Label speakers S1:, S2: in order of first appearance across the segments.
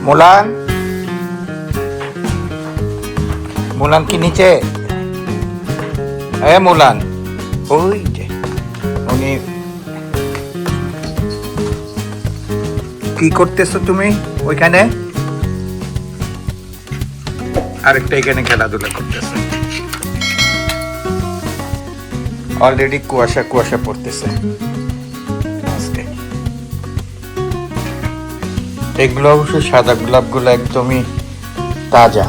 S1: মুলান? মুলান কি নিচে? এ মুলান। ওই যে, উনি কি করতেছো তুমি ওইখানে? আরেকটা এখানে খেলাধুলা করতেছে। অলরেডি কুয়াশা কুয়াশা পড়তেছে। এগুলো অবশ্য সাদা গোলাপগুলো একদমই তাজা।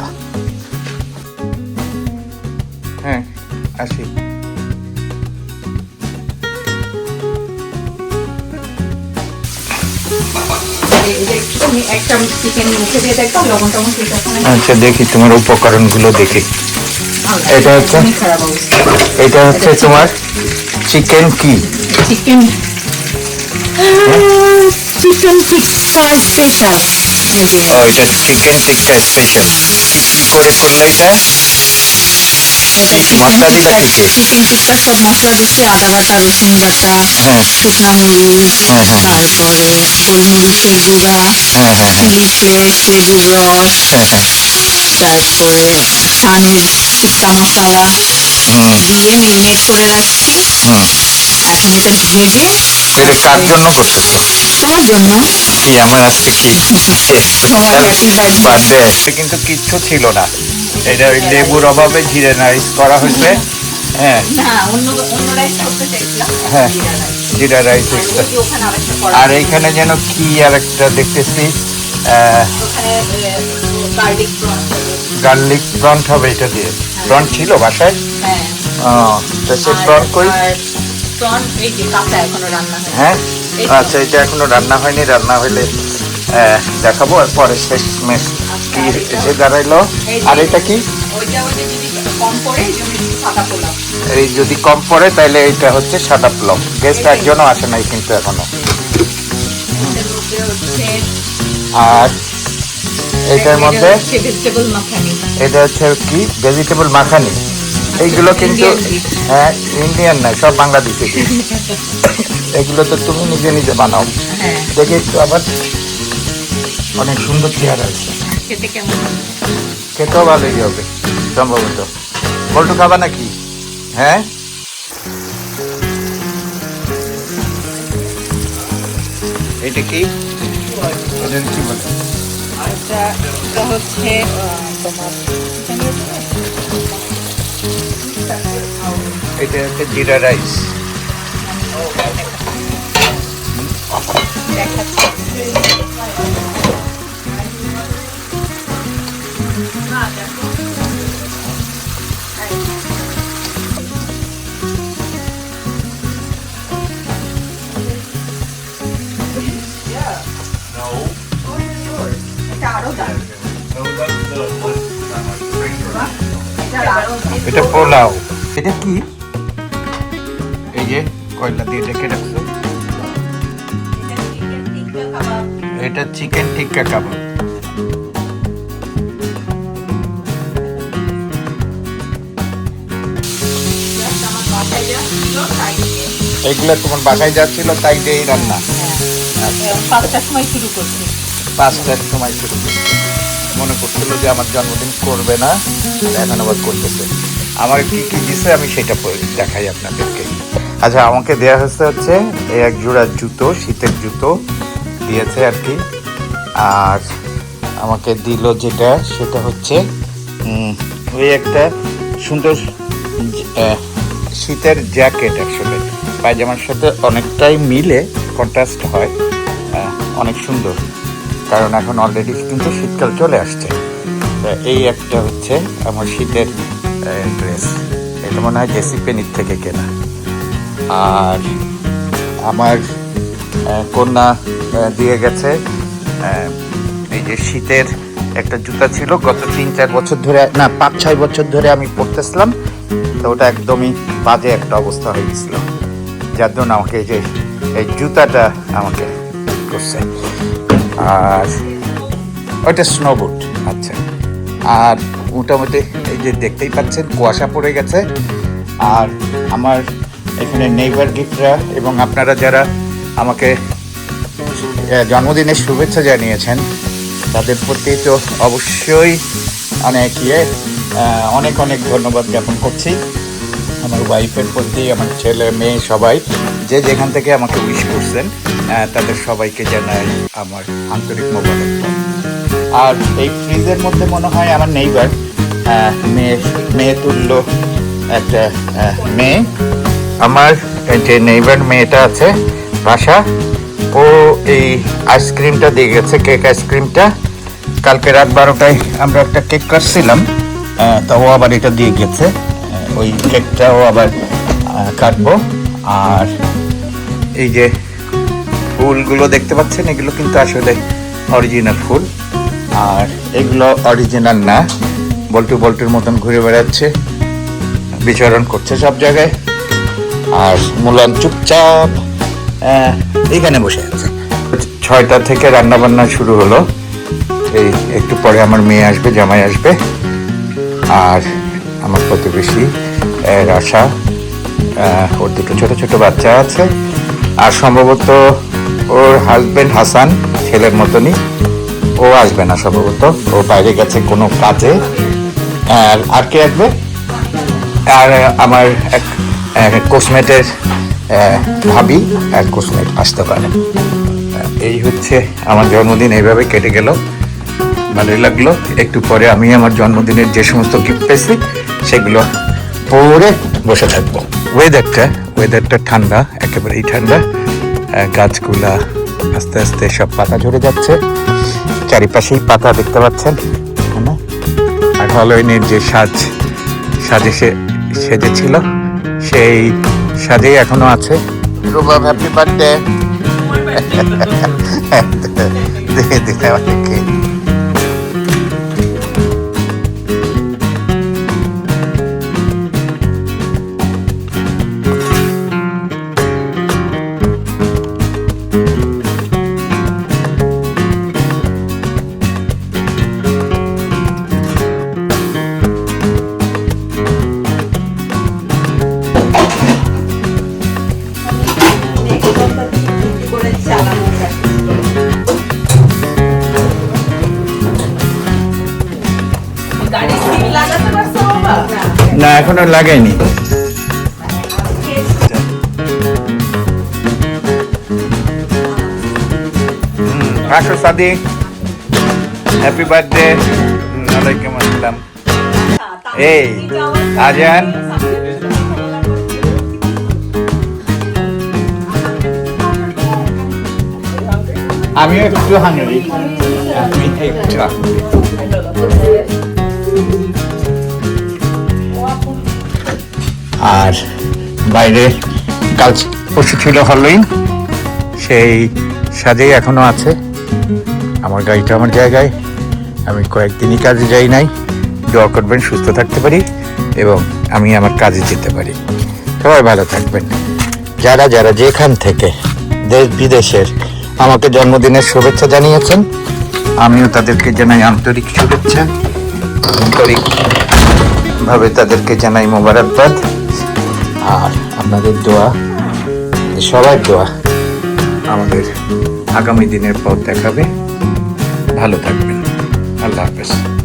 S1: হ্যাঁ আসি? আচ্ছা দেখি তোমার উপকরণগুলো দেখি। এটা হচ্ছে- এটা হচ্ছে তোমার চিকেন কি?
S2: চিকেন চিকেন টিক্কা স্পেশাল
S1: ও এটা চিকেন টিক্কা স্পেশাল কি করে করলে এটা মশলা দিলা?
S2: চিকেন টিক্কা সব মশলা দিচ্ছে আদা বাটা রসুন বাটা শুকনা মরিচ। তারপরে গোলমরিচের গুঁড়া চিলি ফ্লেক্স লেবুর রস তারপরে পানির টিক্কা মশলা দিয়ে মেরিনেট করে রাখছি এখন এটা ভেজে
S1: এটা কার জন্য করতেছো
S2: তোমার জন্য?
S1: কি আমার আজকে কি?
S2: birthday।
S1: বার্থডে কিন্তু কিচ্ছু ছিল না। এটা ওই লেবুর অভাবে জিরে রাইস করা হয়েছে। হ্যাঁ। হ্যাঁ।
S2: জিরা রাইস। আর
S1: এইখানে যেন কি আর একটা দেখতেছি
S2: গার্লিক প্রন
S1: গার্লিক প্রন্ট হবে। এটা দিয়ে। প্রন্ট ছিল বাসায়?
S2: হ্যাঁ।
S1: ও, তা সে প্রন্ট কই?
S2: প্রন এই যে কাঁচা এখনও রান্না হয়?
S1: হ্যাঁ আচ্ছা এটা এখনও রান্না হয়নি রান্না হইলে দেখাবো আর পরে শেষ মেশ কি এসে দাঁড়াইলো। আর এটা কি?
S2: এই পোলাও।
S1: যদি কম পড়ে তাহলে এটা হচ্ছে সাদা প্লম গেস্ট একজনও আসে নাই কিন্তু
S2: এখনও।
S1: আর এটার মধ্যে? এটা হচ্ছে কি? ভেজিটেবল মাখানি। এইগুলো কিন্তু হ্যাঁ ইন্ডিয়ান না সব বাংলাদেশি। এগুলো তো তুমি নিজে নিজে বানাও।
S2: হ্যাঁ।
S1: দেখে একটু আবার অনেক সুন্দর চেহারা আছে। খেতেও ভালোই হবে সম্ভবত। বল্টু খাবা নাকি? হ্যাঁ? এটা কি? এটা কি বলে
S2: এটা হচ্ছে তোমার
S1: এটা হচ্ছে জিরা রাইস।
S2: এটা আরও দারুণ। এটা আরও
S1: এটা পোলাও। এটা কি? এই যে কয়লা দিয়ে ডেকে রাখছো? এটা চিকেন টিক্কা কাবাব।
S2: দিয়ে
S1: এগুলো তোমার বাসায় যাচ্ছিল তাই দিয়েই রান্না।
S2: হ্যাঁ পাঁচটার সময় শুরু করছি।
S1: পাঁচটার সময় শুরু করছে। মনে করছিল যে আমার জন্মদিন করবে না এখন আবার করতেছে। আমার কি কি দিছে আমি সেটা দেখাই আপনাদেরকে। আচ্ছা আমাকে দেয়া হচ্ছে হচ্ছে এই এক জোড়া জুতো, শীতের জুতো দিয়েছে আর কি। আর আমাকে দিল যেটা, সেটা হচ্ছে ওই একটা সুন্দর শীতের জ্যাকেট আসলে। পায়জামার সাথে অনেকটাই মিলে কন্ট্রাস্ট হয় অনেক সুন্দর। কারণ এখন অলরেডি কিন্তু শীতকাল চলে আসছে। এই একটা হচ্ছে আমার শীতের ড্রেস এটা মনে হয় জেসি পেনির থেকে কেনা। আর আমার কন্যা দিয়ে গেছে। এই যে শীতের একটা জুতা ছিল, গত তিন চার বছর ধরে, না, পাঁচ ছয় বছর ধরে আমি পরতেছিলাম। তো ওটা একদমই বাজে একটা অবস্থা হয়ে গেছিল। যার জন্য আমাকে এই যে, এই জুতাটা আমাকে করছে। আর ওইটা স্নোবুট আচ্ছা। আর মোটামুটি এই যে দেখতেই পাচ্ছেন, কুয়াশা পড়ে গেছে। আর আমার এখানে নেইবার গিফটরা এবং আপনারা যারা আমাকে জন্মদিনের শুভেচ্ছা জানিয়েছেন, তাদের প্রতি তো অবশ্যই অনেক ইয়ে অনেক অনেক ধন্যবাদ জ্ঞাপন করছি। আমার ওয়াইফের প্রতি, আমার ছেলে, মেয়ে সবাই, যে যেখান থেকে আমাকে উইশ করছেন তাদের সবাইকে জানাই আমার আন্তরিক মোবারকবাদ। আর এই ফ্রিজের মধ্যে মনে হয় আমার নেইবার মেয়ে মেয়ে তুল্য একটা মেয়ে। আমার যে নেইবার মেয়েটা আছে ভাষা ও এই আইসক্রিমটা দিয়ে গেছে কেক আইসক্রিমটা কালকে রাত বারোটায় আমরা একটা কেক কাটছিলাম তা ও আবার এটা দিয়ে গেছে ওই কেকটাও আবার কাটবো। আর এই যে ফুলগুলো দেখতে পাচ্ছেন, এগুলো কিন্তু আসলে অরিজিনাল ফুল। আর এগুলো অরিজিনাল না, বল্টু বল্টুর মতন ঘুরে বেড়াচ্ছে, বিচরণ করছে সব জায়গায়। আর মুলান চুপচাপ আহ, এইখানে বসে আছে। ছয়টা থেকে রান্না বান্না শুরু হলো। এই একটু পরে আমার মেয়ে আসবে জামাই আসবে। আর আমার প্রতিবেশী আহ, ওর দুটো ছোট ছোট বাচ্চা আছে। আর সম্ভবত ওর হাজবেন্ড হাসান ছেলের মতনই। ও আসবে না সম্ভবত ও বাইরে গেছে কোনো কাজে। আর আর কে আসবে? আর আমার এক কোসমেটের ভাবি আর কোসমেট আসতে পারে। এই হচ্ছে আমার জন্মদিন, এইভাবে কেটে গেল। ভালোই লাগল। একটু পরে আমি আমার জন্মদিনের যে সমস্ত গিফট পেয়েছি, সেগুলো পরে বসে থাকব। ওয়েদারটা ওয়েদারটা ঠান্ডা, একেবারেই ঠান্ডা। গাছগুলা আস্তে আস্তে সব পাতা ঝরে যাচ্ছে। চারিপাশেই পাতা দেখতে পাচ্ছেন আর হলোইনের যে সাজ, সাজে সে, সেজেছিল। সেই সাজেই এখনও আছে রুবাব হ্যাপি বার্থডে দিয়ে দিলে না এখনও লাগাইনি। আসো সাদি। হ্যাপি বার্থডে ওয়ালাইকুম আসসালাম। এই আজান। আমিও একটু হাঙ্গরি। আমি একটু আর বাইরে কাল পশু ছিল হলোইন সেই সাজেই এখনও আছে। আমার গাড়িটা আমার জায়গায়। আমি কয়েকদিনই কাজে যাই নাই। দোয়া করবেন, সুস্থ থাকতে পারি এবং আমি আমার কাজে যেতে পারি। সবাই ভালো থাকবেন। যারা যারা যেখান থেকে দেশ বিদেশের আমাকে জন্মদিনের শুভেচ্ছা জানিয়েছেন, আমিও তাদেরকে জানাই আন্তরিক শুভেচ্ছা। আন্তরিকভাবে তাদেরকে জানাই মোবারকবাদ। আর আপনাদের দোয়া সবার দোয়া আমাদের আগামী দিনের পথ দেখাবে। ভালো থাকবেন। আল্লাহ হাফেজ।